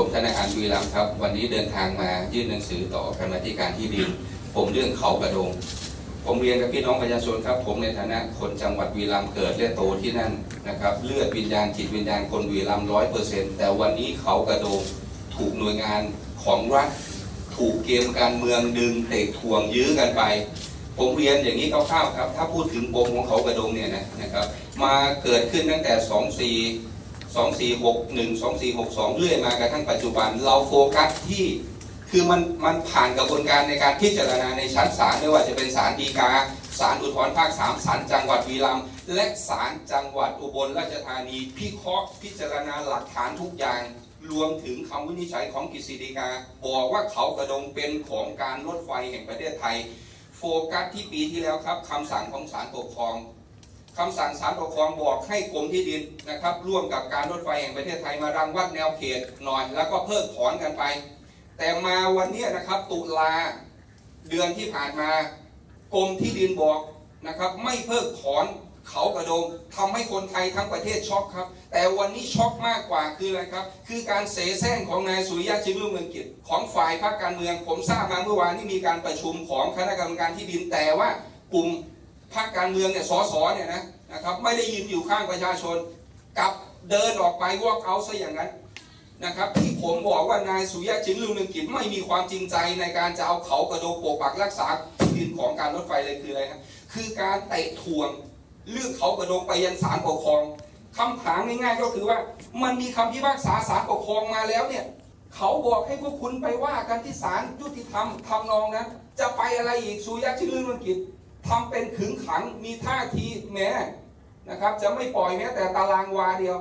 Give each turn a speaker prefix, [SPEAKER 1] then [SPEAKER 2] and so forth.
[SPEAKER 1] ผมธนาคารบุรีรัมย์ครับ วันนี้เดินทางมายื่นหนังสือต่อกรรมาธิการที่ดิน ผมเรื่องเขากระโดง ผมเรียนกับพี่น้องประชาชนครับ ผมในฐานะคนจังหวัดบุรีรัมย์เกิดและโตที่นั่นนะครับ เลือดวิญญาณจิตวิญญาณคนบุรีรัมย์ร้อยเปอร์เซ็นต์แต่วันนี้เขากระโดงถูกหน่วยงานของรัฐถูกเกมการเมืองดึงเตะถ่วงยื้อกันไป ผมเรียนอย่างนี้คร่าวๆครับ ถ้าพูดถึงปมของเขากระโดงเนี่ยนะนะครับ มาเกิดขึ้นตั้งแต่ 24 2461 2462 เรื่อยมากระทั่งปัจจุบัน เราโฟกัสที่คือมันมันผ่านกระบวนการในการพิจารณาในชั้นศาลไม่ว่าจะเป็นศาลฎีกาศาลอุทธรภาค 3 ศาลจังหวัดวีรัมและศาลจังหวัดอุบลราชธานี พิเคราะห์พิจารณาหลักฐานทุกอย่าง รวมถึงคำวินิจฉัยของกฤษฎีกา บอกว่าเขากระดงเป็นของการรถไฟแห่งประเทศไทย โฟกัสที่ปีที่แล้วครับคำสั่งของศาลปกครอง คำสั่งศาลปกครองบอกให้กรมที่ดินนะครับ ร่วมกับการรถไฟแห่งประเทศไทยมารังวัดแนวเขตหน่อย แล้วก็เพิกถอนกันไป แต่มาวันนี้นะครับ ตุลาเดือนที่ผ่านมากรมที่ดินบอกนะครับ ไม่เพิกถอนเขากระโดงทำให้คนไทยทั้งประเทศช็อกครับ แต่วันนี้ช็อกมากกว่าคืออะไรครับ คือการเสแสร้งของนายสุริยะจึงรุ่งเรืองกิจของฝ่ายพรรคการเมือง ผมทราบมาเมื่อวานนี้มีการประชุมของคณะกรรมการที่ดินแต่ว่ากลุ่ม พรรคการเมืองเนี่ยสสเนี่ยนะนะครับไม่ได้ยืนอยู่ข้างประชาชนกลับเดินออกไปวอกเอาซะอย่างนั้นนะครับที่ผมบอกว่านายสุยะจึงรุ่งเรืองกิจไม่มีความจริงใจในการจะเอาเขากระโดปกปักรักษาที่ดินของการรถไฟเลยคืออะไรครับคือการเตะทวงเรื่องเขากระโดงไปยันศาลปกครองคำถามง่ายๆก็คือว่ามันมีคำพิพากษาศาลปกครองมาแล้วเนี่ยเขาบอกให้พวกคุณไปว่ากันที่ศาลยุติธรรมทำนองนั้นจะไปอะไรอีกสุยะจึงรุ่งเรืองกิจ ทำเป็นขึงขังมีท่าทีแหม้นะครับ จะไม่ปล่อยแม้แต่ตารางวาเดียว